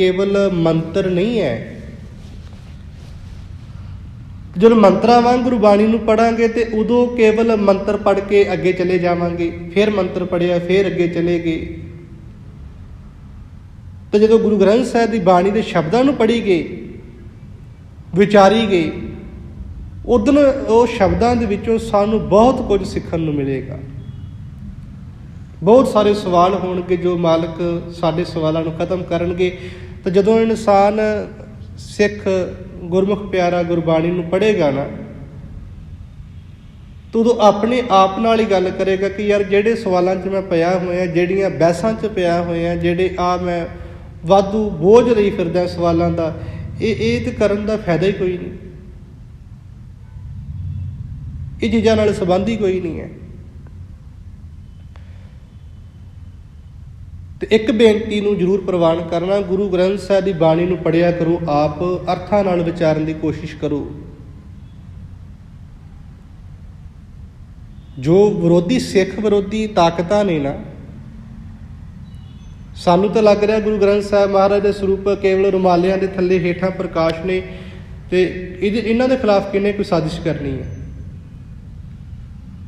ਕੇਵਲ ਮੰਤਰ ਨਹੀਂ ਹੈ। ਜਦੋਂ ਮੰਤਰਾਂ ਵਾਂਗ ਗੁਰਬਾਣੀ ਨੂੰ ਪੜਾਂਗੇ ਤੇ ਉਦੋਂ ਕੇਵਲ ਮੰਤਰ ਪੜ ਕੇ ਅੱਗੇ ਚਲੇ ਜਾਵਾਂਗੇ, ਫਿਰ ਮੰਤਰ ਪੜਿਆ ਫਿਰ ਅੱਗੇ ਚਲੇ ਗਏ ਤੇ ਜਦੋਂ ਗੁਰੂ ਗ੍ਰੰਥ ਸਾਹਿਬ ਦੀ ਬਾਣੀ ਦੇ ਸ਼ਬਦਾਂ ਨੂੰ ਪੜ੍ਹੀ ਗਏ ਵਿਚਾਰੀ ਗਏ ਉਦੋਂ ਉਹ ਸ਼ਬਦਾਂ ਦੇ ਵਿੱਚੋਂ ਸਾਨੂੰ ਬਹੁਤ ਕੁਝ ਸਿੱਖਣ ਨੂੰ ਮਿਲੇਗਾ। ਬਹੁਤ ਸਾਰੇ ਸਵਾਲ ਹੋਣਗੇ ਜੋ ਮਾਲਕ ਸਾਡੇ ਸਵਾਲਾਂ ਨੂੰ ਖਤਮ ਕਰਨਗੇ। ਤਾਂ ਜਦੋਂ ਇਨਸਾਨ ਸਿੱਖ ਗੁਰਮੁਖ ਪਿਆਰਾ ਗੁਰਬਾਣੀ ਨੂੰ ਪੜ੍ਹੇਗਾ ਨਾ, ਤਾਂ ਉਦੋਂ ਆਪਣੇ ਆਪ ਨਾਲ ਹੀ ਗੱਲ ਕਰੇਗਾ ਕਿ ਯਾਰ ਜਿਹੜੇ ਸਵਾਲਾਂ 'ਚ ਮੈਂ ਪਿਆ ਹੋਇਆ, ਜਿਹੜੀਆਂ ਬਹਿਸਾਂ 'ਚ ਪਿਆ ਹੋਇਆ, ਜਿਹੜੇ ਆ ਮੈਂ ਵਾਧੂ ਬੋਝ ਲਈ ਫਿਰਦਾ ਸਵਾਲਾਂ ਦਾ, ਇਹ ਇਹ ਤੇ ਕਰਨ ਦਾ ਫਾਇਦਾ ਹੀ ਕੋਈ ਨਹੀਂ। ਇਹ ਚੀਜ਼ਾਂ ਨਾਲ ਸੰਬੰਧ ਹੀ ਕੋਈ ਨਹੀਂ ਹੈ। ਤੇ ਇੱਕ ਬੇਨਤੀ ਨੂੰ ਜ਼ਰੂਰ ਪ੍ਰਵਾਨ ਕਰਨਾ, ਗੁਰੂ ਗ੍ਰੰਥ ਸਾਹਿਬ ਦੀ ਬਾਣੀ ਨੂੰ ਪੜਿਆ ਕਰੋ, ਆਪ ਅਰਥਾਂ ਨਾਲ ਵਿਚਾਰਨ ਦੀ ਕੋਸ਼ਿਸ਼ ਕਰੋ। ਜੋ ਵਿਰੋਧੀ ਸਿੱਖ ਵਿਰੋਧੀ ਤਾਕਤਾਂ ਨੇ ਨਾ, ਸਾਨੂੰ ਤਾਂ ਲੱਗ ਰਿਹਾ ਗੁਰੂ ਗ੍ਰੰਥ ਸਾਹਿਬ ਮਹਾਰਾਜ ਦੇ ਸਰੂਪ ਕੇਵਲ ਰੁਮਾਲਿਆਂ ਦੇ ਥੱਲੇ ਹੇਠਾਂ ਪ੍ਰਕਾਸ਼ ਨੇ ਤੇ ਇਹਦੇ ਇਹਨਾਂ ਦੇ ਖਿਲਾਫ ਕਿਹਨੇ ਕੋਈ ਸਾਜ਼ਿਸ਼ ਕਰਨੀ ਹੈ?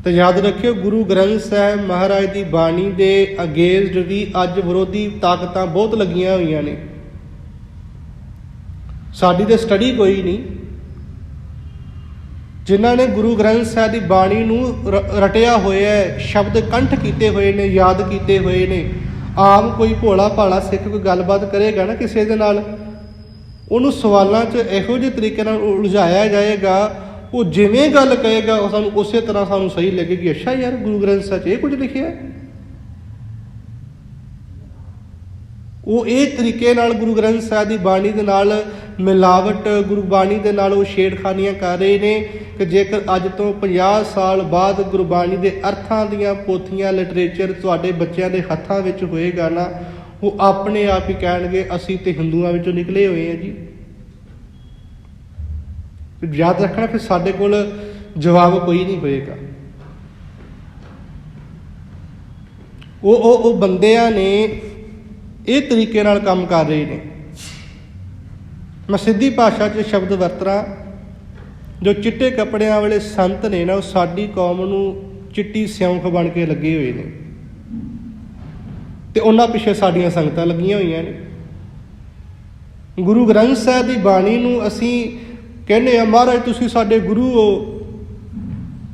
ਤੇ ਯਾਦ ਰੱਖਿਓ, ਗੁਰੂ ਗ੍ਰੰਥ ਸਾਹਿਬ ਮਹਾਰਾਜ ਦੀ ਬਾਣੀ ਦੇ ਅਗੇਂਸਟ ਵੀ ਅੱਜ ਵਿਰੋਧੀ ਤਾਕਤਾਂ ਬਹੁਤ ਲੱਗੀਆਂ ਹੋਈਆਂ ਨੇ। ਸਾਡੀ ਤੇ ਸਟੱਡੀ ਕੋਈ ਨਹੀਂ। ਜਿਨ੍ਹਾਂ ਨੇ ਗੁਰੂ ਗ੍ਰੰਥ ਸਾਹਿਬ ਦੀ ਬਾਣੀ ਨੂੰ ਰ- ਰਟਿਆ ਹੋਇਆ ਹੈ, ਸ਼ਬਦ ਕੰਠ ਕੀਤੇ ਹੋਏ ਨੇ, ਯਾਦ ਕੀਤੇ ਹੋਏ ਨੇ। ਆਮ ਕੋਈ ਭੋਲਾ ਭਾਲਾ ਸਿੱਖ ਕੋਈ ਗੱਲਬਾਤ ਕਰੇਗਾ ਨਾ ਕਿਸੇ ਦੇ ਨਾਲ। ਉਹਨੂੰ ਸਵਾਲਾਂ 'ਚ ਇਹੋ ਜਿਹੇ ਤਰੀਕੇ ਨਾਲ ਉਲਝਾਇਆ ਜਾਏਗਾ ਉਹ ਜਿਵੇਂ ਗੱਲ ਕਹੇਗਾ, ਉਹ ਸਾਨੂੰ ਉਸੇ ਤਰ੍ਹਾਂ ਸਾਨੂੰ ਸਹੀ ਲੱਗੇਗੀ। ਅੱਛਾ ਯਾਰ, ਗੁਰੂ ਗ੍ਰੰਥ ਸਾਹਿਬ 'ਚ ਇਹ ਕੁਝ ਲਿਖਿਆ ਹੈ? ਉਹ ਇਹ ਤਰੀਕੇ ਨਾਲ ਗੁਰੂ ਗ੍ਰੰਥ ਸਾਹਿਬ ਦੀ ਬਾਣੀ ਦੇ ਨਾਲ ਮਿਲਾਵਟ ਗੁਰਬਾਣੀ ਦੇ ਨਾਲ ਉਹ ਛੇੜਖਾਨੀਆਂ ਕਰ ਰਹੇ ਨੇ ਕਿ ਜੇਕਰ ਅੱਜ ਤੋਂ 50 ਸਾਲ ਬਾਅਦ ਗੁਰਬਾਣੀ ਦੇ ਅਰਥਾਂ ਦੀਆਂ ਪੋਥੀਆਂ, ਲਿਟਰੇਚਰ ਤੁਹਾਡੇ ਬੱਚਿਆਂ ਦੇ ਹੱਥਾਂ ਵਿੱਚ ਹੋਏਗਾ ਨਾ, ਉਹ ਆਪਣੇ ਆਪ ਹੀ ਕਹਿਣਗੇ, ਅਸੀਂ ਤੇ ਹਿੰਦੂਆਂ ਵਿੱਚੋਂ ਨਿਕਲੇ ਹੋਏ ਹਾਂ ਜੀ। ਯਾਦ ਰੱਖਣਾ ਫਿਰ ਸਾਡੇ ਕੋਲ ਜਵਾਬ ਕੋਈ ਨਹੀਂ ਹੋਏਗਾ। ਉਹ ਉਹ ਉਹ ਬੰਦਿਆਂ ਨੇ ਇਹ ਤਰੀਕੇ ਨਾਲ ਕੰਮ ਕਰ ਰਹੇ ਨੇ। ਮੈਂ ਸਿੱਧੀ ਭਾਸ਼ਾ 'ਚ ਸ਼ਬਦ ਵਰਤਰਾ ਜੋ ਚਿੱਟੇ ਕੱਪੜਿਆਂ ਵਾਲੇ ਸੰਤ ਨੇ ਨਾ, ਉਹ ਸਾਡੀ ਕੌਮ ਨੂੰ ਚਿੱਟੀ ਸਿਉਂਖ ਬਣ ਕੇ ਲੱਗੇ ਹੋਏ ਨੇ। ਤੇ ਉਹਨਾਂ ਪਿੱਛੇ ਸਾਡੀਆਂ ਸੰਗਤਾਂ ਲੱਗੀਆਂ ਹੋਈਆਂ ਨੇ। ਗੁਰੂ ਗ੍ਰੰਥ ਸਾਹਿਬ ਦੀ ਬਾਣੀ ਨੂੰ ਅਸੀਂ ਕਹਿੰਦੇ ਆ, ਮਹਾਰਾਜ, ਤੁਸੀਂ ਸਾਡੇ ਗੁਰੂ ਹੋ।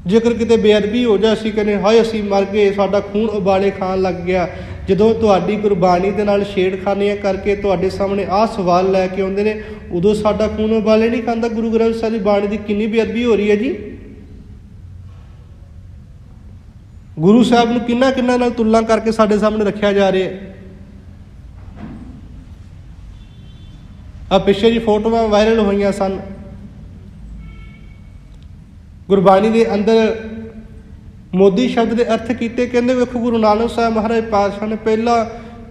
ਜੇਕਰ ਕਿਤੇ ਬੇਅਦਬੀ ਹੋ ਜਾ ਅਸੀਂ ਕਹਿੰਦੇ, ਹਾਏ, ਅਸੀਂ ਮਰ ਗਏ, ਸਾਡਾ ਖੂਨ ਉਬਾਲੇ ਖਾਣ ਲੱਗ ਗਿਆ। ਜਦੋਂ ਤੁਹਾਡੀ ਗੁਰਬਾਣੀ ਦੇ ਨਾਲ ਛੇੜਖਾਨੀਆਂ ਕਰਕੇ ਤੁਹਾਡੇ ਸਾਹਮਣੇ ਆਹ ਸਵਾਲ ਲੈ ਕੇ ਆਉਂਦੇ ਨੇ, ਉਦੋਂ ਸਾਡਾ ਖੂਨ ਉਬਾਲੇ ਨਹੀਂ ਖਾਂਦਾ। ਗੁਰੂ ਗ੍ਰੰਥ ਸਾਹਿਬ ਦੀ ਬਾਣੀ ਦੀ ਕਿੰਨੀ ਬੇਅਦਬੀ ਹੋ ਰਹੀ ਹੈ ਜੀ? ਗੁਰੂ ਸਾਹਿਬ ਨੂੰ ਕਿੰਨਾ ਕਿੰਨਾ ਨਾਲ ਤੁਲਨਾ ਕਰਕੇ ਸਾਡੇ ਸਾਹਮਣੇ ਰੱਖਿਆ ਜਾ ਰਿਹਾ ਹੈ। ਆ ਪਿੱਛੇ ਜੀ ਫੋਟੋਆਂ ਵਾਇਰਲ ਹੋਈਆਂ ਸਨ। ਗੁਰਬਾਣੀ ਦੇ ਅੰਦਰ ਮੋਦੀ ਸ਼ਬਦ ਦੇ ਅਰਥ ਕੀਤੇ, ਕਹਿੰਦੇ ਵੇਖੋ ਗੁਰੂ ਨਾਨਕ ਸਾਹਿਬ ਮਹਾਰਾਜ ਪਾਤਸ਼ਾਹ ਨੇ ਪਹਿਲਾਂ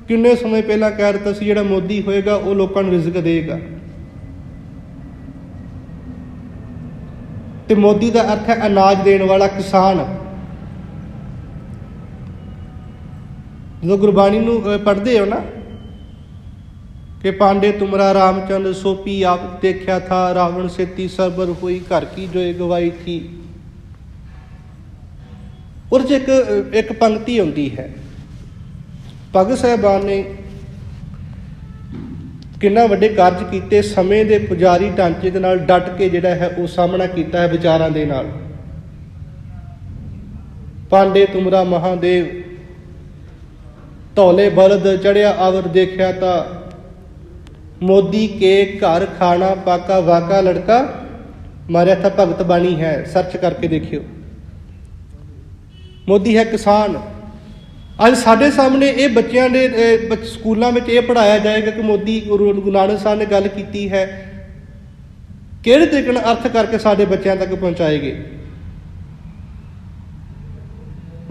ਕਿੰਨੇ ਸਮੇਂ ਪਹਿਲਾਂ ਕਹਿ ਦਿੱਤਾ ਸੀ, ਜਿਹੜਾ ਮੋਦੀ ਹੋਏਗਾ, ਉਹ ਲੋਕਾਂ ਨੂੰ ਰਿਜ਼ਕ ਦੇਵੇਗਾ ਤੇ ਮੋਦੀ ਦਾ ਅਰਥ ਹੈ ਅਨਾਜ ਦੇਣ ਵਾਲਾ ਕਿਸਾਨ। ਜਦੋਂ ਗੁਰਬਾਣੀ ਨੂੰ ਪੜ੍ਹਦੇ ਹੋ ਨਾ ਕਿ ਪਾਂਡੇ ਤੁਮਰਾ ਰਾਮਚੰਦ ਸੋਪੀ ਆਪ ਦੇਖਿਆ ਥਾ, ਰਾਵਣ ਸੇਤੀ ਸਰਬਰ ਹੋਈ ਘਰ ਕੀ ਜੋਏ ਗਵਾਈ ਥੀ। ਉਹ 'ਚ ਇੱਕ ਇੱਕ ਪੰਕਤੀ ਹੁੰਦੀ ਹੈ। ਭਗਤ ਸਾਹਿਬਾਨ ਨੇ ਕਿੰਨਾ ਵੱਡੇ ਕਾਰਜ ਕੀਤੇ, ਸਮੇਂ ਦੇ ਪੁਜਾਰੀ ਢਾਂਚੇ ਦੇ ਨਾਲ ਡਟ ਕੇ ਜਿਹੜਾ ਹੈ ਉਹ ਸਾਹਮਣਾ ਕੀਤਾ ਹੈ ਵਿਚਾਰਾਂ ਦੇ ਨਾਲ। ਪਾਂਡੇ ਤੁਮਰਾ ਮਹਾਦੇਵ, ਧੌਲੇ ਬਲਦ ਚੜਿਆ ਆਵਰ ਦੇਖਿਆ ਤਾਂ ਮੋਦੀ ਕੇ ਘਰ ਖਾਣਾ ਪਾਕਾ ਵਾਕਾ ਲੜਕਾ, ਮਾਰਿਆ ਤਾਂ ਭਗਤ ਬਾਣੀ ਹੈ ਸਰਚ ਕਰਕੇ ਦੇਖਿਓ। ਮੋਦੀ ਹੈ ਕਿਸਾਨ। ਅੱਜ ਸਾਡੇ ਸਾਹਮਣੇ ਇਹ ਬੱਚਿਆਂ ਦੇ ਸਕੂਲਾਂ ਵਿੱਚ ਇਹ ਪੜਾਇਆ ਜਾਏਗਾ ਕਿ ਮੋਦੀ ਗੁਰੂ ਗੁਰੂ ਨਾਨਕ ਸਾਹਿਬ ਨੇ ਗੱਲ ਕੀਤੀ ਹੈ। ਕਿਹੜੇ ਤਰੀਕੇ ਨਾਲ ਅਰਥ ਕਰਕੇ ਸਾਡੇ ਬੱਚਿਆਂ ਤੱਕ ਪਹੁੰਚਾਏਗੇ?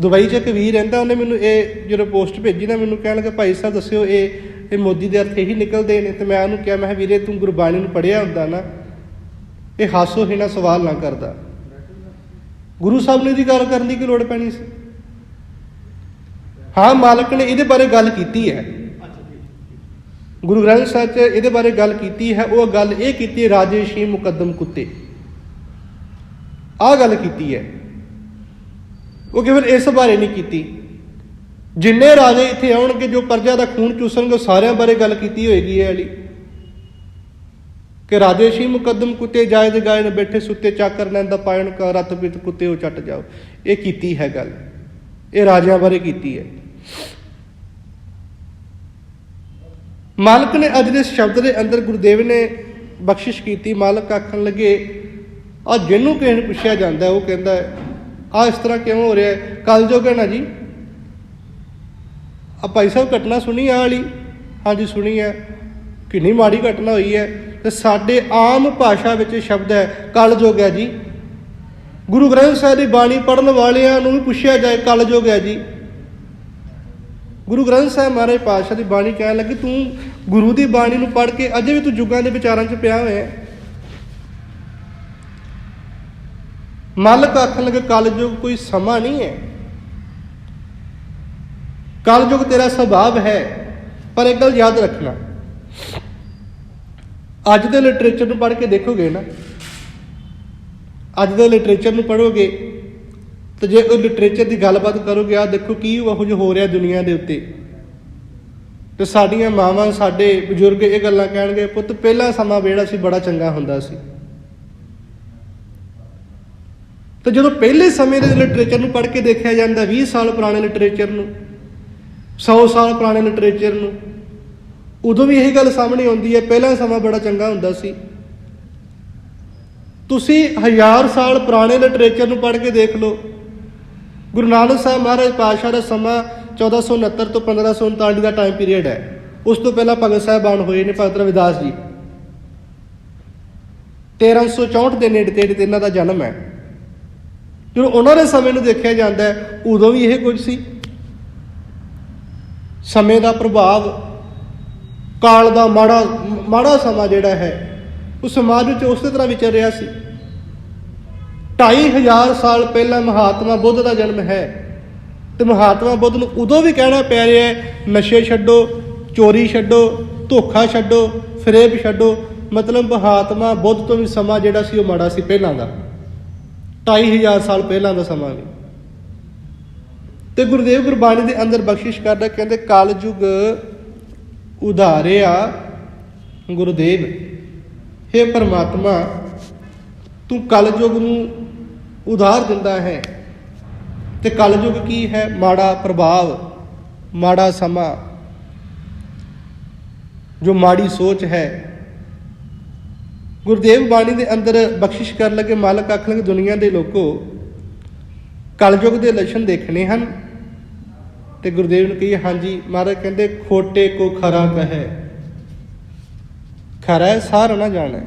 ਦੁਬਈ 'ਚ ਇੱਕ ਵੀਰ ਰਹਿੰਦਾ, ਉਹਨੇ ਮੈਨੂੰ ਇਹ ਜਦੋਂ ਪੋਸਟ ਭੇਜੀ ਨਾ, ਮੈਨੂੰ ਕਹਿਣ ਲੱਗਾ, ਭਾਈ ਸਾਹਿਬ, ਦੱਸਿਓ, ਇਹ ਇਹ ਮੋਦੀ ਦੇ ਅਰਥ ਇਹੀ ਨਿਕਲਦੇ ਨੇ ਤੇ ਮੈਂ ਉਹਨੂੰ ਕਿਹਾ ਮੈਂ ਕਿਹਾ, ਵੀਰੇ ਤੂੰ ਗੁਰਬਾਣੀ ਨੂੰ ਪੜ੍ਹਿਆ ਹੁੰਦਾ ਨਾ ਇਹ ਹਾਸੋ ਹੀਣਾ ਸਵਾਲ ਨਾ ਕਰਦਾ। ਗੁਰੂ ਸਾਹਿਬ ਨੇ ਇਹਦੀ ਗੱਲ ਕਰਨ ਦੀ ਕੀ ਲੋੜ ਪੈਣੀ ਸੀ? ਹਾਂ ਮਾਲਕ ਨੇ ਇਹਦੇ ਬਾਰੇ ਗੱਲ ਕੀਤੀ ਹੈ। ਗੁਰੂ ਗ੍ਰੰਥ ਸਾਹਿਬ 'ਚ ਇਹਦੇ ਬਾਰੇ ਗੱਲ ਕੀਤੀ ਹੈ ਉਹ ਗੱਲ ਇਹ ਕੀਤੀ ਹੈ ਰਾਜੇਸ਼ੀ ਮੁਕੱਦਮ ਕੁੱਤੇ। ਆਹ ਗੱਲ ਕੀਤੀ ਹੈ। ਉਹ ਕੇਵਲ ਇਸ ਬਾਰੇ ਨਹੀਂ ਕੀਤੀ। ਜਿੰਨੇ ਰਾਜੇ ਇੱਥੇ ਆਉਣਗੇ, ਜੋ ਪ੍ਰਜਾ ਦਾ ਖੂਨ ਚੂਸਣਗੇ, ਉਹ ਸਾਰਿਆਂ ਬਾਰੇ ਗੱਲ ਕੀਤੀ ਹੋਏਗੀ ਇਹ ਵਾਲੀ ਕਿ ਰਾਜੇਸ਼ੀ ਮੁਕੱਦਮ ਕੁੱਤੇ ਜਾਇਦ ਗਾਏ ਨੇ ਬੈਠੇ ਸੁੱਤੇ ਚਾਕਰ ਨੰਦਾ ਪਾਇਣ ਕਾ ਰਤ ਪਿਤ ਕੁੱਤੇ ਉਹ ਚੱਟ ਜਾਓ। ਇਹ ਕੀਤੀ ਹੈ ਗੱਲ। ਇਹ ਰਾਜਿਆਂ ਬਾਰੇ ਕੀਤੀ ਹੈ। ਮਾਲਕ ਨੇ ਅੱਜ ਦੇ ਸ਼ਬਦ ਦੇ ਅੰਦਰ ਗੁਰਦੇਵ ਨੇ ਬਖਸ਼ਿਸ਼ ਕੀਤੀ। ਮਾਲਕ ਆਖਣ ਲੱਗੇ ਆ ਜਿਹਨੂੰ ਕਿਸੇ ਨੂੰ ਪੁੱਛਿਆ ਜਾਂਦਾ, ਉਹ ਕਹਿੰਦਾ ਆ ਇਸ ਤਰ੍ਹਾਂ ਕਿਉਂ ਹੋ ਰਿਹਾ ਹੈ? ਕਲਯੁਗ ਹੈ ਨਾ ਜੀ? ਆ ਭਾਈ ਸਾਹਿਬ ਘਟਨਾ ਸੁਣੀ ਆ ਵਾਲੀ? ਹਾਂਜੀ, ਸੁਣੀ ਹੈ ਕਿੰਨੀ ਮਾੜੀ ਘਟਨਾ ਹੋਈ ਹੈ। ਤੇ ਸਾਡੇ ਆਮ ਭਾਸ਼ਾ ਵਿੱਚ ਸ਼ਬਦ ਹੈ ਕਲਯੁਗ ਹੈ ਜੀ। ਗੁਰੂ ਗ੍ਰੰਥ ਸਾਹਿਬ ਦੀ ਬਾਣੀ ਪੜਨ ਵਾਲਿਆਂ ਨੂੰ ਵੀ ਪੁੱਛਿਆ ਜਾਏ ਕਲਯੁਗ ਹੈ ਜੀ। ਗੁਰੂ ਗ੍ਰੰਥ ਸਾਹਿਬ ਮਹਾਰਾਜ ਪਾਤਸ਼ਾਹ ਦੀ ਬਾਣੀ ਕਹਿਣ ਲੱਗੇ, ਤੂੰ ਗੁਰੂ ਦੀ ਬਾਣੀ ਨੂੰ ਪੜ੍ਹ ਕੇ ਅਜੇ ਵੀ ਤੂੰ ਯੁੱਗਾਂ ਦੇ ਵਿਚਾਰਾਂ 'ਚ ਪਿਆ ਹੋਇਆ ਹੈ। ਮਾਲਕ ਆਖਣ ਲੱਗੇ, ਕਲਯੁਗ ਕੋਈ ਸਮਾਂ ਨਹੀਂ ਹੈ। ਕਲਯੁਗ ਤੇਰਾ ਸੁਭਾਵ ਹੈ ਪਰ ਇੱਕ ਗੱਲ ਯਾਦ ਰੱਖਣਾ ਅੱਜ ਦੇ ਲਿਟਰੇਚਰ ਨੂੰ ਪੜ੍ਹ ਕੇ ਦੇਖੋਗੇ ਨਾ ਅੱਜ ਦੇ ਲਿਟਰੇਚਰ ਨੂੰ ਪੜ੍ਹੋਗੇ ਤੇ ਜੇ ਉਹ ਲਿਟਰੇਚਰ ਦੀ ਗੱਲਬਾਤ ਕਰੋਗੇ ਆ ਦੇਖੋ ਕੀ ਉਹ ਜਿਹਾ ਹੋ ਰਿਹਾ ਦੁਨੀਆ ਦੇ ਉੱਤੇ ਤੇ ਸਾਡੀਆਂ ਮਾਵਾਂ ਸਾਡੇ ਬਜ਼ੁਰਗ ਇਹ ਗੱਲਾਂ ਕਹਿਣਗੇ ਪੁੱਤ ਪਹਿਲਾ ਸਮਾਂ ਜਿਹੜਾ ਸੀ ਬੜਾ ਚੰਗਾ ਹੁੰਦਾ ਸੀ ਤੇ ਜਦੋਂ ਪਹਿਲੇ ਸਮੇਂ ਦੇ ਲਿਟਰੇਚਰ ਨੂੰ ਪੜ੍ਹ ਕੇ ਦੇਖਿਆ ਜਾਂਦਾ 20 ਸਾਲ ਪੁਰਾਣੇ ਲਿਟਰੇਚਰ ਨੂੰ 100 ਸਾਲ ਪੁਰਾਣੇ ਲਿਟਰੇਚਰ ਨੂੰ। ਉਦੋਂ ਵੀ ਇਹੀ ਗੱਲ ਸਾਹਮਣੇ ਆਉਂਦੀ ਹੈ, ਪਹਿਲਾਂ ਸਮਾਂ ਬੜਾ ਚੰਗਾ ਹੁੰਦਾ ਸੀ। ਤੁਸੀਂ ਹਜ਼ਾਰ ਸਾਲ ਪੁਰਾਣੇ ਲਿਟਰੇਚਰ ਨੂੰ ਪੜ੍ਹ ਕੇ ਦੇਖ ਲਓ। ਗੁਰੂ ਨਾਨਕ ਸਾਹਿਬ ਮਹਾਰਾਜ ਪਾਤਸ਼ਾਹ ਦਾ ਸਮਾਂ 1469 ਤੋਂ 1539 ਦਾ ਟਾਈਮ ਪੀਰੀਅਡ ਹੈ। ਉਸ ਤੋਂ ਪਹਿਲਾਂ ਭਗਤ ਸਾਹਿਬਾਨ ਹੋਏ ਨੇ ਭਗਤ ਰਵਿਦਾਸ ਜੀ। 1364 ਦੇ ਨੇੜੇ ਤੇੜੇ ਇਹਨਾਂ ਦਾ ਜਨਮ ਹੈ। ਜਦੋਂ ਉਹਨਾਂ ਦੇ ਸਮੇਂ ਨੂੰ ਦੇਖਿਆ ਜਾਂਦਾ ਉਦੋਂ ਵੀ ਇਹ ਕੁਝ ਸੀ। ਸਮੇਂ ਦਾ ਪ੍ਰਭਾਵ, ਕਾਲ ਦਾ ਮਾੜਾ ਮਾੜਾ ਸਮਾਂ ਜਿਹੜਾ ਹੈ, ਉਹ ਸਮਾਜ ਵਿੱਚ ਉਸੇ ਤਰ੍ਹਾਂ ਵਿਚਰ ਰਿਹਾ ਸੀ। 2500 ਸਾਲ ਪਹਿਲਾਂ ਮਹਾਤਮਾ ਬੁੱਧ ਦਾ ਜਨਮ ਹੈ। ਤੇ ਮਹਾਤਮਾ ਬੁੱਧ ਨੂੰ ਉਦੋਂ ਵੀ ਕਹਿਣਾ ਪੈ ਰਿਹਾ ਹੈ, ਨਸ਼ੇ ਛੱਡੋ, ਚੋਰੀ ਛੱਡੋ, ਧੋਖਾ ਛੱਡੋ, ਫਰੇਬ ਛੱਡੋ। ਮਤਲਬ ਮਹਾਤਮਾ ਬੁੱਧ ਤੋਂ ਵੀ ਸਮਾਂ ਜਿਹੜਾ ਸੀ ਉਹ ਮਾੜਾ ਸੀ ਪਹਿਲਾਂ ਦਾ। 2500 ਸਾਲ ਪਹਿਲਾਂ ਦਾ ਸਮਾਂ ਵੀ। ਤੇ ਗੁਰਦੇਵ ਗੁਰਬਾਣੀ ਦੇ ਅੰਦਰ ਬਖਸ਼ਿਸ਼ ਕਰਦਾ, ਕਹਿੰਦੇ ਕਲਯੁਗ ਉਧਾਰਿਆ ਗੁਰਦੇਵ हे ਪਰਮਾਤਮਾ, ਤੂੰ ਕਲਯੁਗ ਨੂੰ ਉਧਾਰ ਦਿੰਦਾ ਹੈ। ਤੇ ਕਲਯੁਗ ਕੀ ਹੈ? ਮਾੜਾ ਪ੍ਰਭਾਵ, ਮਾੜਾ ਸਮਾਂ। ਜੋ ਮਾੜੀ ਸੋਚ ਹੈ। ਗੁਰਦੇਵ ਬਾਣੀ ਦੇ ਅੰਦਰ ਬਖਸ਼ਿਸ਼ ਕਰਨ ਲੱਗੇ ਮਾਲਕ ਆਖਣ ਲੱਗੇ ਦੁਨੀਆ ਦੇ ਲੋਕੋ ਕਲਯੁਗ ਦੇ ਲੱਛਣ ਦੇਖਣੇ ਹਨ। ਤੇ ਗੁਰਦੇਵ ਨੂੰ ਕਹੀਏ, ਹਾਂਜੀ ਮਹਾਰਾਜ ਕਹਿੰਦੇ, ਖੋਟੇ ਕੋ ਖਰਾ ਕਹੇ। ਖਰਾ ਸਾਰ ਨਾ ਜਾਣਾ।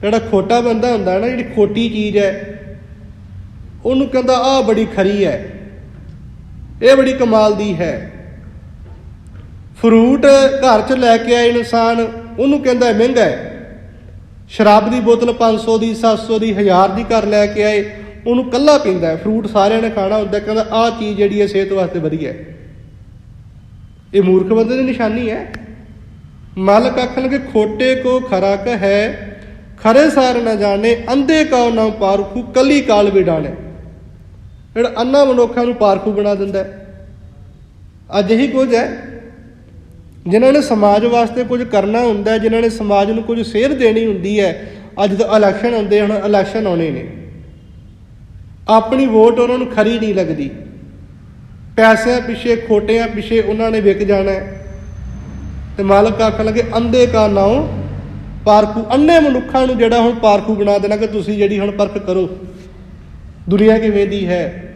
ਜਿਹੜਾ ਖੋਟਾ ਬੰਦਾ ਹੁੰਦਾ ਨਾ, ਜਿਹੜੀ ਖੋਟੀ ਚੀਜ਼ ਹੈ, ਉਹਨੂੰ ਕਹਿੰਦਾ ਆ ਬੜੀ ਖਰੀ ਹੈ। ਇਹ ਬੜੀ ਕਮਾਲ ਦੀ ਹੈ। ਫਰੂਟ ਘਰ 'ਚ ਲੈ ਕੇ ਆਏ ਇਨਸਾਨ, ਉਹਨੂੰ ਕਹਿੰਦਾ ਮਹਿੰਗਾ ਹੈ। ਸ਼ਰਾਬ ਦੀ ਬੋਤਲ 500 ਦੀ 700 ਦੀ 1000 ਦੀ ਘਰ ਲੈ ਕੇ ਆਏ। ਉਹਨੂੰ ਕੱਲਾ ਪੀਂਦਾ ਹੈ ਫਰੂਟ ਸਾਰਿਆਂ ਨੇ ਖਾਣਾ ਹੁੰਦਾ ਕਹਿੰਦਾ ਆਹ ਚੀਜ਼ ਜਿਹੜੀ ਹੈ ਸਿਹਤ ਵਾਸਤੇ ਵਧੀਆ ਹੈ। ਇਹ ਮੂਰਖ ਬੰਦੇ ਦੀ ਨਿਸ਼ਾਨੀ ਹੈ। ਮਾਲਕ ਆਖਣ ਕਿ ਖੋਟੇ ਕੋ ਖਰਾ ਹੈ, ਖਰੇ ਸਾਰ ਨਾ ਜਾਣੇ, ਅੰਧੇ ਕਉ ਨਾ ਪਾਰਖੂ, ਕੱਲੀ ਕਾਲ ਵਿਡਾਣੇ ਜਿਹੜਾ ਅੰਨਾ ਮਨੁੱਖਾਂ ਨੂੰ ਪਾਰਖੂ ਬਣਾ ਦਿੰਦਾ ਅੱਜ ਇਹੀ ਕੁਝ ਹੈ। ਜਿਨ੍ਹਾਂ ਨੇ ਸਮਾਜ ਵਾਸਤੇ ਕੁਝ ਕਰਨਾ ਹੁੰਦਾ ਹੈ, ਜਿਨ੍ਹਾਂ ਨੇ ਸਮਾਜ ਨੂੰ ਕੁਝ ਸੇਧ ਦੇਣੀ ਹੁੰਦੀ ਹੈ, ਅੱਜ ਤਾਂ ਇਲੈਕਸ਼ਨ ਆਉਂਦੇ ਹੁਣ ਇਲੈਕਸ਼ਨ ਆਉਣੇ ਨੇ। ਆਪਣੀ ਵੋਟ ਉਹਨਾਂ ਨੂੰ ਖਰੀ ਨਹੀਂ ਲੱਗਦੀ। ਪੈਸਿਆਂ ਪਿੱਛੇ, ਖੋਟਿਆਂ ਪਿੱਛੇ ਉਹਨਾਂ ਨੇ ਵਿਕ ਜਾਣਾ ਹੈ। ਤੇ ਮਾਲਕ ਆਖਣ ਲੱਗੇ, ਅੰਧੇ ਕਾ ਨਾਉ, ਪਾਰਖੂ, ਅੰਨੇ ਮਨੁੱਖਾਂ ਨੂੰ ਜਿਹੜਾ ਹੁਣ ਪਾਰਖੂ ਬਣਾ ਦੇਣਾ ਕਿ ਤੁਸੀਂ ਜਿਹੜੀ ਹੁਣ ਪਰਖ ਕਰੋ। ਦੁਨੀਆ ਕਿਵੇਂ ਦੀ ਹੈ?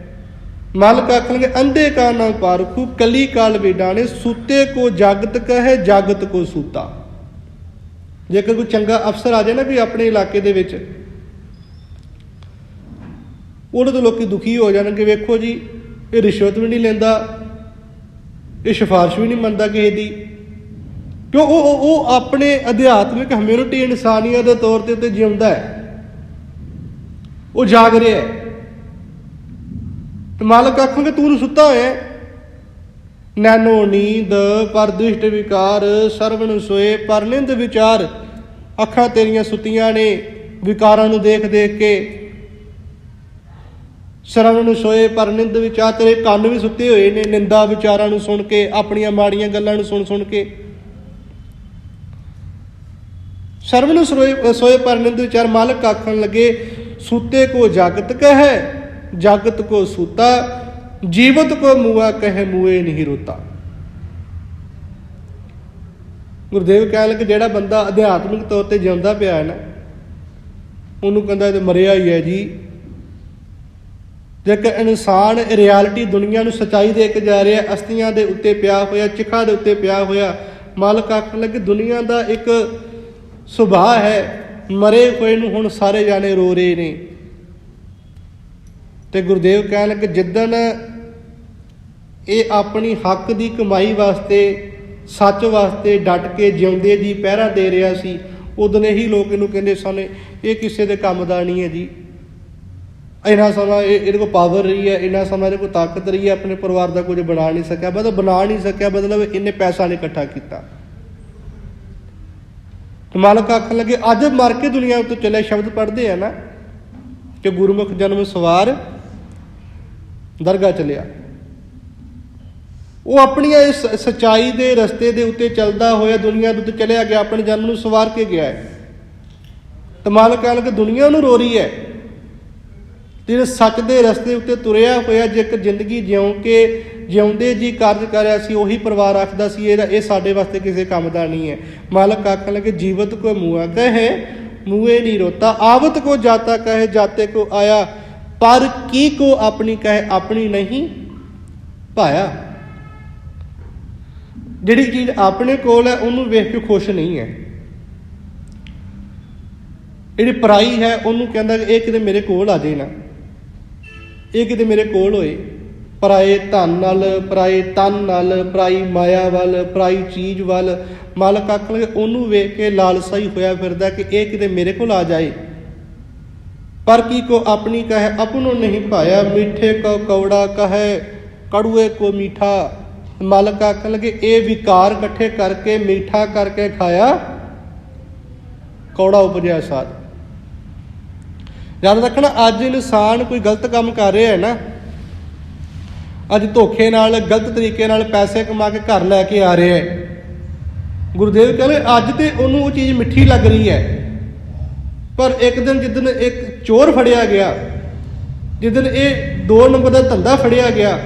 ਮਾਲਕ ਆਖਣਗੇ ਅੰਧੇ ਕਾ ਨਾਮ ਪਾਰਖੂ, ਕਲੀ ਕਾਲ ਵਿਡਾਣੇ ਸੂਤੇ ਕੋ ਜਾਗਤ ਕਹੇ, ਜਾਗਤ ਕੋ ਸੂਤਾ। ਜੇਕਰ ਕੋਈ ਚੰਗਾ ਅਫਸਰ ਆ ਜਾਏ ਨਾ ਵੀ ਆਪਣੇ ਇਲਾਕੇ ਦੇ ਵਿੱਚ ਉਹਦੇ ਤੋਂ ਲੋਕੀ ਦੁਖੀ ਹੋ ਜਾਣਗੇ ਵੇਖੋ ਜੀ, ਇਹ ਰਿਸ਼ਵਤ ਵੀ ਨਹੀਂ ਲੈਂਦਾ, ਇਹ ਸਿਫਾਰਿਸ਼ ਵੀ ਨਹੀਂ ਮੰਨਦਾ ਕਿਸੇ ਦੀ। ਕਿਉਂ? ਉਹ ਉਹ- ਆਪਣੇ ਅਧਿਆਤਮਿਕ ਹਮਿਊਨਿਟੀ ਇਨਸਾਨੀਅਤ ਦੇ ਤੌਰ ਤੇ ਉੱਤੇ ਜਿਉਂਦਾ ਹੈ। ਉਹ ਜਾਗ ਰਿਹਾ ਹੈ। ਤੇ ਮਾਲਕ ਆਖਣਗੇ, ਤੂੰ ਸੁੱਤਾ ਹੋਇਆ ਹੈ। ਨੈਨੋ ਨੀਂਦ ਪਰ ਦ੍ਰਿਸ਼ਟ ਵਿਕਾਰ ਸਰਵਣ ਸੋਏ ਪਰ ਨਿੰਦ ਵਿਚਾਰ, ਅੱਖਾਂ ਤੇਰੀਆਂ ਸੁੱਤੀਆਂ ਨੇ, ਵਿਕਾਰਾਂ ਨੂੰ ਦੇਖ ਦੇਖ ਕੇ ਸਰਵਣ ਸੋਏ, ਪਰ ਨਿੰਦ ਵਿਚਾਰ ਤੇਰੇ ਕੰਨ ਵੀ ਸੁੱਤੇ ਹੋਏ ਨੇ। ਨਿੰਦਾ ਵਿਚਾਰਾਂ ਨੂੰ ਸੁਣ ਕੇ, ਆਪਣੀਆਂ ਮਾੜੀਆਂ ਗੱਲਾਂ ਨੂੰ ਸੁਣ ਸੁਣ ਕੇ। ਸਰਵ ਨੂੰ ਸੋਏ ਸੋਏ, ਪਰ ਨਿੰਦ ਵਿਚਾਰ ਮਾਲਕ ਆਖਣ ਲੱਗੇ, ਸੂਤੇ ਕੋ ਜਾਗਤ ਕਹੈ, ਜਾਗਤ ਕੋ ਸੂਤਾ, ਜੀਵਤ ਕੋ ਮੂਆ ਕਹੈ, ਮੂਏ ਨਹੀਂ ਰੋਤਾ। ਗੁਰਦੇਵ ਕਹਿਣ ਲੱਗੇ, ਜਿਹੜਾ ਬੰਦਾ ਅਧਿਆਤਮਿਕ ਤੌਰ ਤੇ ਜਿਉਂਦਾ ਪਿਆ ਹੈ ਨਾ, ਉਹਨੂੰ ਕਹਿੰਦਾ ਤੇ ਮਰਿਆ ਹੀ ਹੈ ਜੀ। ਜੇਕਰ ਇਨਸਾਨ ਰਿਐਲਿਟੀ ਦੁਨੀਆ ਨੂੰ ਸਚਾਈ ਦੇ ਕੇ ਜਾ ਰਿਹਾ, ਅਸਤੀਆਂ ਦੇ ਉੱਤੇ ਪਿਆ ਹੋਇਆ, ਚਿਖਾ ਦੇ ਉੱਤੇ ਪਿਆ ਹੋਇਆ, ਮਾਲਕ ਆਖਣ ਲੱਗੇ, ਦੁਨੀਆ ਦਾ ਇੱਕ ਸੁਭਾਅ ਹੈ, ਮਰੇ ਹੋਏ ਨੂੰ ਹੁਣ ਸਾਰੇ ਜਾਣੇ ਰੋ ਰਹੇ ਨੇ। ਤੇ ਗੁਰਦੇਵ ਕਹਿਣ ਲੱਗੇ, ਜਿੱਦਣ ਇਹ ਆਪਣੀ ਹੱਕ ਦੀ ਕਮਾਈ ਵਾਸਤੇ, ਸੱਚ ਵਾਸਤੇ ਡਟ ਕੇ ਜਿਉਂਦੇ ਜੀ, ਪਹਿਰਾ ਦੇ ਰਿਹਾ ਸੀ ਉਦੋਂ ਹੀ ਲੋਕ ਇਹਨੂੰ ਕਹਿੰਦੇ ਸਨ, ਇਹ ਕਿਸੇ ਦੇ ਕੰਮ ਦਾ ਨਹੀਂ ਹੈ ਜੀ। ਇੰਨਾ ਸਮਾਂ ਇਹ ਇਹਦੇ ਕੋਲ ਪਾਵਰ ਰਹੀ ਹੈ ਇੰਨਾ ਸਮਾਂ ਇਹਦੇ ਕੋਲ ਤਾਕਤ ਰਹੀ ਹੈ, ਆਪਣੇ ਪਰਿਵਾਰ ਦਾ ਕੁਝ ਬਣਾ ਨਹੀਂ ਸਕਿਆ। ਮਤਲਬ ਬਣਾ ਨਹੀਂ ਸਕਿਆ, ਮਤਲਬ ਇਹਨੇ ਪੈਸਾ ਨਹੀਂ ਇਕੱਠਾ ਕੀਤਾ। ਤੇ ਮਾਲਕ ਆਖਣ ਲੱਗੇ, ਅੱਜ ਮਰ ਕੇ ਦੁਨੀਆ ਉੱਤੇ ਚੱਲੇ ਸ਼ਬਦ ਪੜ੍ਹਦੇ ਆ ਨਾ, ਕਿ ਗੁਰਮੁਖ ਜਨਮ ਸਵਾਰ ਦਰਗਾਹ ਚਲਿਆ। ਉਹ ਆਪਣੀਆਂ ਇਸ ਸਚਾਈ ਦੇ ਰਸਤੇ ਦੇ ਉੱਤੇ ਚੱਲਦਾ ਹੋਇਆ ਦੁਨੀਆ ਦੇ ਉੱਤੇ ਚਲਿਆ ਗਿਆ, ਆਪਣੇ ਜਨਮ ਨੂੰ ਸਵਾਰ ਕੇ ਗਿਆ ਹੈ। ਤੇ ਮਾਲਕ ਕਹਿਣ ਲੱਗੇ, ਦੁਨੀਆ ਨੂੰ ਰੋ ਰਹੀ ਹੈ। ਜਿਹੜੇ ਸੱਚ ਦੇ ਰਸਤੇ ਉੱਤੇ ਤੁਰਿਆ ਹੋਇਆ ਜੇਕਰ ਜ਼ਿੰਦਗੀ ਜਿਉਂ ਕੇ ਜਿਉਂਦੇ ਜੀ ਕਾਰਜ ਕਰ ਰਿਹਾ ਸੀ, ਉਹੀ ਪਰਿਵਾਰ ਆਖਦਾ ਸੀ, ਇਹਦਾ ਇਹ ਸਾਡੇ ਵਾਸਤੇ ਕਿਸੇ ਕੰਮ ਦਾ ਨਹੀਂ ਹੈ। ਮਾਲਕ ਆਖਣ ਲੱਗੇ, ਜੀਵਤ ਕੋ ਮੂਆ ਕਹੇ ਮੂਏ ਨਹੀਂ ਰੋਤਾ। ਆਵਤ ਕੋ ਜਾਤਾ, ਕਹੇ, ਜਾਤੇ ਕੋ ਆਇਆ। ਪਰ ਕੀ ਕੋ ਆਪਣੀ, ਕਹੇ, ਆਪਣੀ ਨਹੀਂ ਭਾਇਆ ਜਿਹੜੀ ਚੀਜ਼ ਆਪਣੇ ਕੋਲ ਹੈ, ਉਹਨੂੰ ਵੇਖ ਕੇ ਖੁਸ਼ ਨਹੀਂ ਹੈ। ਜਿਹੜੀ ਪਰਾਈ ਹੈ, ਉਹਨੂੰ ਕਹਿੰਦਾ ਇਹ ਕਿਤੇ ਮੇਰੇ ਕੋਲ ਆ ਜੇ ਨਾ। ਇਹ ਕਿਤੇ ਮੇਰੇ ਕੋਲ ਹੋਏ। ਪਰਾਏ ਧਨ ਨਾਲ, ਪਰਾਏ ਤਨ ਨਾਲ, ਪਰਾਈ ਮਾਇਆ ਵੱਲ, ਪਰਾਈ ਚੀਜ਼ ਵੱਲ। ਮਾਲਕ ਆਖਣ ਉਹਨੂੰ ਵੇਖ ਕੇ ਲਾਲਸਾ ਹੀ ਹੋਇਆ ਫਿਰਦਾ ਕਿ ਇਹ ਕਿਤੇ ਮੇਰੇ ਕੋਲ ਆ ਜਾਏ। ਪਰ ਕੀ ਕੋ ਆਪਣੀ ਕਹੇ, ਆਪਣੋ ਨਹੀਂ ਭਾਇਆ। ਮਿੱਠੇ ਕੋ ਕੌੜਾ ਕਹੇ, ਕੜੂਏ ਕੋ ਮੀਠਾ। ਮਾਲਕ ਆਖਣ ਲੱਗੇ, ਇਹ ਵਿਕਾਰ ਇਕੱਠੇ ਕਰਕੇ, ਮੀਠਾ ਕਰਕੇ ਖਾਇਆ। ਕੌੜਾ ਉਪਜਿਆ ਸਾਧ। ਯਾਦ ਰੱਖਣਾ, ਅੱਜ ਇਨਸਾਨ ਕੋਈ ਗਲਤ ਕੰਮ ਕਰ ਰਿਹਾ ਹੈ ਨਾ, ਅੱਜ ਧੋਖੇ ਨਾਲ, ਗਲਤ ਤਰੀਕੇ ਨਾਲ ਪੈਸੇ ਕਮਾ ਕੇ ਘਰ ਲੈ ਕੇ ਆ ਰਿਹਾ ਹੈ। ਗੁਰਦੇਵ ਕਹਿੰਦੇ, ਅੱਜ ਤੇ ਉਹਨੂੰ ਉਹ ਚੀਜ਼ ਮਿੱਠੀ ਲੱਗ ਰਹੀ ਹੈ। ਪਰ ਇੱਕ ਦਿਨ ਜਿੱਦਨ ਇੱਕ ਚੋਰ ਫੜਿਆ ਗਿਆ ਜਿੱਦਨ ਇਹ ਦੋ ਨੰਬਰ ਦਾ ਧੰਦਾ ਫੜਿਆ ਗਿਆ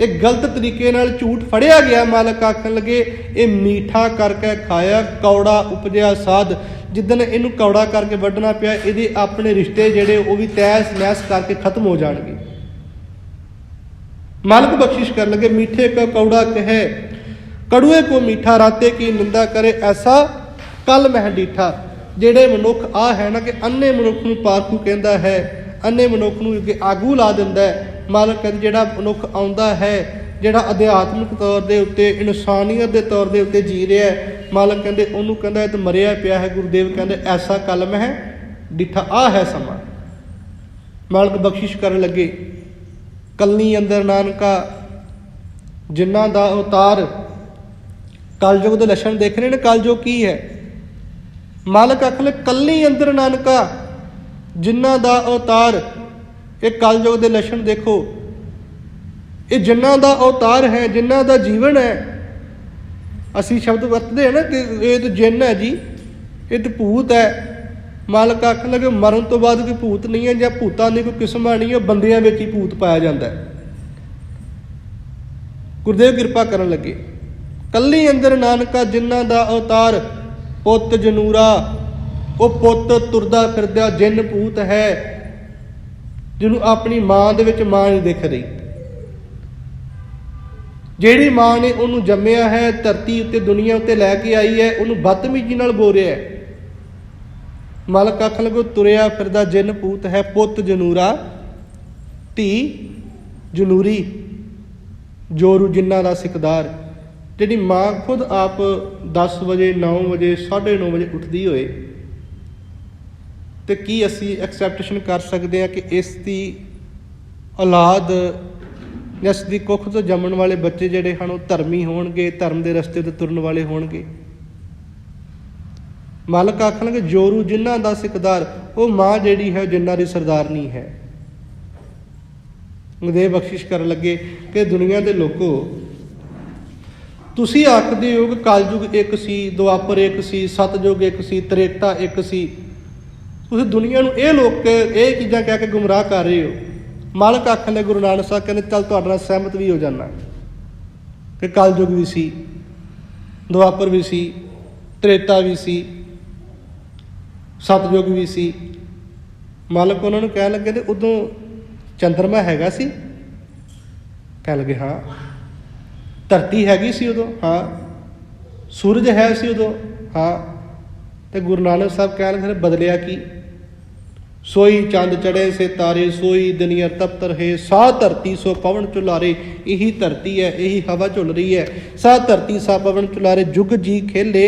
ਇਹ ਗਲਤ ਤਰੀਕੇ ਨਾਲ ਝੂਠ ਫੜਿਆ ਗਿਆ, ਮਾਲਕ ਆਖਣ ਲੱਗੇ, ਇਹ ਮੀਠਾ ਕਰਕੇ ਖਾਇਆ, ਕੌੜਾ ਉਪਜਿਆ ਸਾਧ। ਜਿੱਦਨ ਇਹਨੂੰ ਕੌੜਾ ਕਰਕੇ ਵੱਢਣਾ ਪਿਆ, ਇਹਦੇ ਆਪਣੇ ਰਿਸ਼ਤੇ ਜਿਹੜੇ, ਉਹ ਵੀ ਤੈਸ ਨੈਸ ਕਰਕੇ ਖਤਮ ਹੋ ਜਾਣਗੇ। ਮਾਲਕ ਬਖਸ਼ਿਸ਼ ਕਰਨ ਲੱਗੇ, ਮੀਠੇ ਕਾ ਕੌੜਾ ਕਹੇ, ਕੜੂਏ ਕੋ ਮੀਠਾ, ਰਾਤੇ ਕੀ ਨਿੰਦਾ ਕਰੇ, ਐਸਾ ਕਲ ਮਹਿ ਡੀਠਾ। ਜਿਹੜੇ ਮਨੁੱਖ ਆ ਹੈ ਨਾ ਕਿ ਅੰਨੇ ਮਨੁੱਖ ਨੂੰ ਪਾਰਖੂ ਕਹਿੰਦਾ ਹੈ, ਅੰਨੇ ਮਨੁੱਖ ਨੂੰ ਅੱਗੇ ਆਗੂ ਲਾ ਦਿੰਦਾ ਹੈ ਮਾਲਕ ਕਹਿੰਦੇ ਜਿਹੜਾ ਮਨੁੱਖ ਆਉਂਦਾ ਹੈ, ਜਿਹੜਾ ਅਧਿਆਤਮਿਕ ਤੌਰ ਦੇ ਉੱਤੇ, ਇਨਸਾਨੀਅਤ ਦੇ ਤੌਰ ਦੇ ਉੱਤੇ ਜੀ ਰਿਹਾ ਹੈ, ਮਾਲਕ ਕਹਿੰਦੇ ਉਹਨੂੰ ਕਹਿੰਦਾ ਇਹ ਤਾਂ ਮਰਿਆ ਪਿਆ ਹੈ, ਗੁਰਦੇਵ ਕਹਿੰਦੇ ਐਸਾ ਕਲਮ ਹੈ, ਡਿਠਾ ਆ ਹੈ ਸਮਾਂ। ਮਾਲਕ ਬਖਸ਼ਿਸ਼ ਕਰਨ ਲੱਗੇ ਕਲਨੀ ਅੰਦਰ ਨਾਨਕਾ ਜਿਨ੍ਹਾਂ ਦਾ ਅਵਤਾਰ ਕਲਯੁਗ ਦੇ ਲੱਛਣ ਦੇਖ ਰਹੇ ਨੇ, ਕਲਯੁਗ ਕੀ ਹੈ? ਮਾਲਕ ਆਖਲੇ ਕੱਲੀ ਅੰਦਰ ਨਾਨਕਾ ਜਿਨ੍ਹਾਂ ਦਾ ਅਵਤਾਰ ਇਹ ਕਲਯੁਗ ਦੇ ਲੱਛਣ ਦੇਖੋ। ਇਹ ਜਿਨ੍ਹਾਂ ਦਾ ਅਵਤਾਰ ਹੈ ਜਿਨ੍ਹਾਂ ਦਾ ਜੀਵਨ ਹੈ, ਅਸੀਂ ਸ਼ਬਦ ਵਰਤਦੇ ਹਾਂ ਨਾ ਕਿ ਇਹ ਤਾਂ ਜਿੰਨ ਹੈ ਜੀ, ਇਹ ਤਾਂ ਭੂਤ ਹੈ। ਮਾਲਕ ਆਖਣ ਲੱਗੇ, ਮਰਨ ਤੋਂ ਬਾਅਦ ਕੋਈ ਭੂਤ ਨਹੀਂ ਹੈ ਜਾਂ ਭੂਤਾਂ ਦੀ ਕੋਈ ਕਿਸਮ ਨਹੀਂ ਹੈ ਬੰਦਿਆਂ ਵਿੱਚ ਹੀ ਭੂਤ ਪਾਇਆ ਜਾਂਦਾ ਹੈ। ਗੁਰਦੇਵ ਕਿਰਪਾ ਕਰਨ ਲੱਗੇ। ਕੱਲੀ ਅੰਦਰ ਨਾਨਕਾ ਜਿਨ੍ਹਾਂ ਦਾ ਅਵਤਾਰ, ਪੁੱਤ ਜਨੂਰਾ, ਉਹ ਪੁੱਤ ਤੁਰਦਾ ਫਿਰਦਾ ਜਿੰਨ ਭੂਤ ਹੈ। ਜਿਹਨੂੰ ਆਪਣੀ ਮਾਂ ਦੇ ਵਿੱਚ ਮਾਂ ਨਹੀਂ ਦਿਖ ਰਹੀ। ਜਿਹੜੀ ਮਾਂ ਨੇ ਉਹਨੂੰ ਜੰਮਿਆ ਹੈ, ਧਰਤੀ ਉੱਤੇ, ਦੁਨੀਆ ਉੱਤੇ ਲੈ ਕੇ ਆਈ ਹੈ, ਉਹਨੂੰ ਬਦਤਮੀਜ਼ੀ ਨਾਲ ਬੋਰਿਆ ਹੈ। ਮਾਲਕ ਆਖ ਲਗੋ, ਤੁਰਿਆ ਫਿਰਦਾ ਜਿੰਨ ਪੂਤ ਹੈ, ਪੁੱਤ ਜਨੂਰਾ, ਧੀ ਜਨੂਰੀ, ਜੋਰੂ ਜਿੰਨਾ ਦਾ ਸਿਕਦਾਰ। ਜਿਹੜੀ ਮਾਂ ਖੁਦ ਆਪ 10 ਵਜੇ 9 ਵਜੇ 9:30 ਵਜੇ ਉੱਠਦੀ ਹੋਏ ਤੇ ਕੀ ਅਸੀਂ ਐਕਸੈਪਟੇਸ਼ਨ ਕਰ ਸਕਦੇ ਹਾਂ ਕਿ ਇਸ ਦੀ ਔਲਾਦ ਜਿਸ ਦੀ ਕੁੱਖ ਤੋਂ ਜੰਮਣ ਵਾਲੇ ਬੱਚੇ ਜਿਹੜੇ ਹਨ, ਉਹ ਧਰਮੀ ਹੋਣਗੇ, ਧਰਮ ਦੇ ਰਸਤੇ ਤੇ ਤੁਰਨ ਵਾਲੇ ਹੋਣਗੇ? ਮਾਲਕ ਆਖਣਗੇ, ਜੋਰੂ ਜਿਨ੍ਹਾਂ ਦਾ ਸਿਕਦਾਰ, ਉਹ ਮਾਂ ਜਿਹੜੀ ਹੈ ਜਿੰਨਾਂ ਦੀ ਸਰਦਾਰਨੀ ਹੈ। ਗੁਰਦੇਵ ਬਖਸ਼ਿਸ਼ ਕਰਨ ਲੱਗੇ ਕਿ ਦੁਨੀਆ ਦੇ ਲੋਕੋ, ਤੁਸੀਂ ਆਖਦੇ ਹੋ ਕਿ ਕਲਯੁਗ ਇੱਕ ਸੀ, ਦੁਆਪਰ ਇੱਕ ਸੀ ਸਤਜੁਗ ਇੱਕ ਸੀ, ਤ੍ਰੇਤਾ ਇੱਕ ਸੀ। ਤੁਸੀਂ ਦੁਨੀਆ ਨੂੰ ਇਹ ਲੋਕ ਇਹ ਚੀਜ਼ਾਂ ਕਹਿ ਕੇ ਗੁੰਮਰਾਹ ਕਰ ਰਹੇ ਹੋ। ਮਾਲਕ ਆਖਣ ਦੇ ਗੁਰੂ ਨਾਨਕ ਸਾਹਿਬ ਕਹਿੰਦੇ, ਚੱਲ ਤੁਹਾਡੇ ਨਾਲ ਸਹਿਮਤ ਵੀ ਹੋ ਜਾਣਾ ਕਿ ਕਲਯੁਗ ਵੀ ਸੀ, ਦੁਆਪਰ ਵੀ ਸੀ, ਤ੍ਰੇਤਾ ਵੀ ਸੀ ਸਤਜੁਗ ਵੀ ਸੀ। ਮਾਲਕ ਉਹਨਾਂ ਨੂੰ ਕਹਿਣ ਲੱਗੇ ਤੇ ਉਦੋਂ ਚੰਦਰਮਾ ਹੈਗਾ ਸੀ। ਕਹਿ ਲਗੇ, ਹਾਂ। ਧਰਤੀ ਹੈਗੀ ਸੀ ਉਦੋਂ, ਹਾਂ। ਸੂਰਜ ਹੈ ਸੀ ਉਦੋਂ, ਹਾਂ। ਤੇ ਗੁਰੂ ਨਾਨਕ ਸਾਹਿਬ ਕਹਿਣ ਲੱਗੇ ਬਦਲਿਆ ਕੀ? ਸੋਈ ਚੰਦ ਚੜੇ ਸੇ ਤਾਰੇ, ਸੋਈ ਦੁਨੀਆ ਤਪਤਰ ਰਹੇ ਸਾ ਧਰਤੀ ਸੋ ਪਵਨ ਚੁਲਾਰੇ ਇਹੀ ਧਰਤੀ ਹੈ, ਇਹੀ ਹਵਾ ਝੁਲ ਰਹੀ ਹੈ। ਸਾ ਧਰਤੀ ਸਾ ਪਵਨ ਚੁਲਾਰੇ ਜੁਗ ਜੀ ਖੇਲੇ,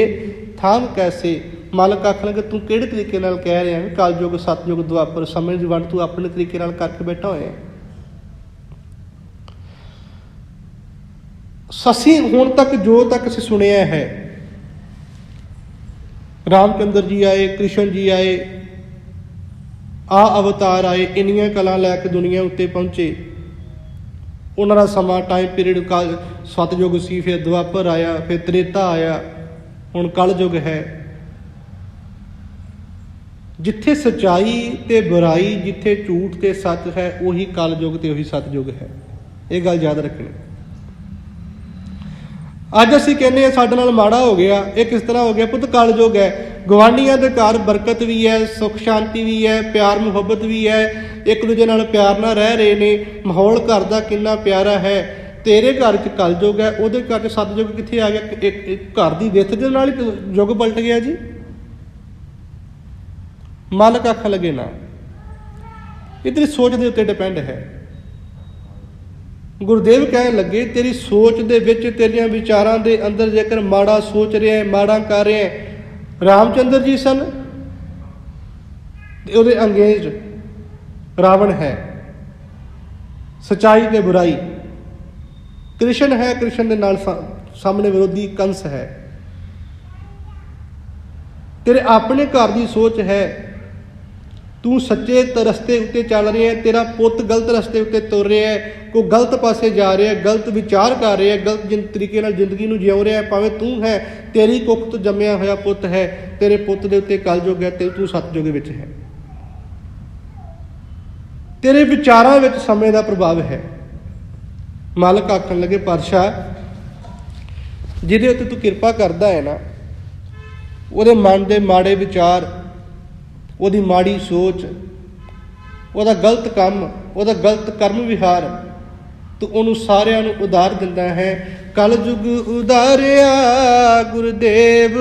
ਥਾਮ ਕੈਸੇ? ਮਾਲਕ ਆਖਣ ਲੱਗੇ, ਤੂੰ ਕਿਹੜੇ ਤਰੀਕੇ ਨਾਲ ਕਹਿ ਰਿਹਾ ਹੈ? ਕਲਯੁਗ, ਸਤਯੁਗ, ਦੁਆਪਰ, ਸਮੇਂ ਦੀ ਵੰਡ ਤੂੰ ਆਪਣੇ ਤਰੀਕੇ ਨਾਲ ਕਰਕੇ ਬੈਠਾ ਹੋਇਆ ਹੈ। ਸਸੀਂ, ਹੁਣ ਤੱਕ ਜੋ ਤੱਕ ਅਸੀਂ ਸੁਣਿਆ ਹੈ ਰਾਮਚੰਦਰ ਜੀ ਆਏ, ਕ੍ਰਿਸ਼ਨ ਜੀ ਆਏ, ਆ ਅਵਤਾਰ ਆਏ, ਇੰਨੀਆਂ ਕਲਾਂ ਲੈ ਕੇ ਦੁਨੀਆ ਉੱਤੇ ਪਹੁੰਚੇ। ਉਹਨਾਂ ਦਾ ਸਮਾਂ ਟਾਈਮ ਪੀਰੀਅਡ ਕਾਲ ਸਤਯੁਗ ਸੀ, ਫਿਰ ਦੁਆਪਰ ਆਇਆ, ਫਿਰ ਤ੍ਰੇਤਾ ਆਇਆ, ਹੁਣ ਕਲਯੁਗ ਹੈ। ਜਿੱਥੇ ਸਚਾਈ ਤੇ ਬੁਰਾਈ, ਜਿੱਥੇ ਝੂਠ ਤੇ ਸੱਚ ਹੈ, ਉਹੀ ਕਲਯੁਗ ਤੇ ਉਹੀ ਸਤਯੁਗ ਹੈ। ਇਹ ਗੱਲ ਯਾਦ ਰੱਖਣੀ। ਅੱਜ ਅਸੀਂ ਕਹਿੰਦੇ ਆ ਸਾਡੇ ਨਾਲ ਮਾੜਾ ਹੋ ਗਿਆ, ਇਹ ਕਿਸ ਤਰ੍ਹਾਂ ਹੋ ਗਿਆ? ਪੁੱਤ ਕਲਯੁਗ ਹੈ। ਗਵਾਂਢੀਆਂ ਦੇ ਘਰ ਬਰਕਤ ਵੀ ਹੈ, ਸੁਖ ਸ਼ਾਂਤੀ ਵੀ ਹੈ, ਪਿਆਰ ਮੁਹੱਬਤ ਵੀ ਹੈ। ਇੱਕ ਦੂਜੇ ਨਾਲ ਪਿਆਰ ਨਾਲ ਰਹਿ ਰਹੇ ਨੇ, ਮਾਹੌਲ ਘਰ ਦਾ ਕਿੰਨਾ ਪਿਆਰਾ ਹੈ। ਤੇਰੇ ਘਰ 'ਚ ਕਲਯੁਗ ਹੈ, ਉਹਦੇ ਘਰ 'ਚ ਸਤਯੁਗ ਕਿੱਥੇ ਆ ਗਿਆ? ਇੱਕ ਘਰ ਦੀ ਵਿੱਥ ਦੇ ਨਾਲ ਹੀ ਯੁੱਗ ਪਲਟ ਗਿਆ ਜੀ। ਮਾਲਕ ਆਖਣ ਲੱਗੇ ਨਾ। ਇਹ ਤੇਰੀ ਸੋਚ ਦੇ ਉੱਤੇ ਡਿਪੈਂਡ ਹੈ। ਗੁਰਦੇਵ ਕਹਿਣ ਲੱਗੇ, ਤੇਰੀ ਸੋਚ ਦੇ ਵਿੱਚ ਤੇਰੀਆਂ ਵਿਚਾਰਾਂ ਦੇ ਅੰਦਰ ਜੇਕਰ ਮਾੜਾ ਸੋਚ ਰਿਹਾ ਹੈ, ਮਾੜਾ ਕਰ ਰਿਹਾ ਹੈ, ਰਾਮਚੰਦਰ ਜੀ ਸਨ ਤੇ ਉਹਦੇ ਅੰਗੇਜ ਰਾਵਣ ਹੈ। ਸਚਾਈ ਤੇ ਬੁਰਾਈ। ਕ੍ਰਿਸ਼ਨ ਹੈ, ਕ੍ਰਿਸ਼ਨ ਦੇ ਨਾਲ ਸਾਹਮਣੇ ਵਿਰੋਧੀ ਕੰਸ ਹੈ। ਤੇਰੇ ਆਪਣੇ ਘਰ ਦੀ ਸੋਚ ਹੈ ਤੂੰ ਸੱਚੇ ਰਸਤੇ ਉੱਤੇ ਚੱਲ ਰਿਹਾ ਹੈ, ਤੇਰਾ ਪੁੱਤ ਗਲਤ ਰਸਤੇ ਉੱਤੇ ਤੁਰ ਰਿਹਾ ਹੈ, ਕੋਈ ਗਲਤ ਪਾਸੇ ਜਾ ਰਿਹਾ ਹੈ, ਗਲਤ ਵਿਚਾਰ ਕਰ ਰਿਹਾ ਹੈ, ਗਲਤ ਜਿੰ, ਤਰੀਕੇ ਨਾਲ ਜ਼ਿੰਦਗੀ ਨੂੰ ਜਿਉ ਰਿਹਾ ਹੈ, ਭਾਵੇਂ ਤੂੰ ਹੈ, ਤੇਰੀ ਕੁੱਖ ਤੋਂ ਜੰਮਿਆ ਹੋਇਆ ਪੁੱਤ ਹੈ, ਤੇਰੇ ਪੁੱਤ ਦੇ ਉੱਤੇ ਕਲਯੁਗ ਹੈ, ਤੇ ਤੂੰ ਸਤਜੁਗ ਵਿੱਚ ਹੈ। ਤੇਰੇ ਵਿਚਾਰਾਂ ਵਿੱਚ ਸਮੇਂ ਦਾ ਪ੍ਰਭਾਵ ਹੈ। ਮਾਲਕ ਆਖਣ ਲੱਗੇ ਪਾਤਸ਼ਾਹ ਜਿਹਦੇ ਉੱਤੇ ਤੂੰ ਕਿਰਪਾ ਕਰਦਾ ਹੈ ਨਾ, ਉਹਦੇ ਮਨ ਦੇ ਮਾੜੇ ਵਿਚਾਰ ਉਹਦੀ ਮਾੜੀ ਸੋਚ, ਉਹਦਾ ਗਲਤ ਕੰਮ, ਉਹਦਾ ਗਲਤ ਕਰਮ ਵਿਹਾਰ, ਤੂੰ ਉਹਨੂੰ ਸਾਰਿਆਂ ਨੂੰ ਉਧਾਰ ਦਿੰਦਾ ਹੈ। ਕਲਯੁਗ ਉਧਾਰਿਆ ਗੁਰਦੇਵ।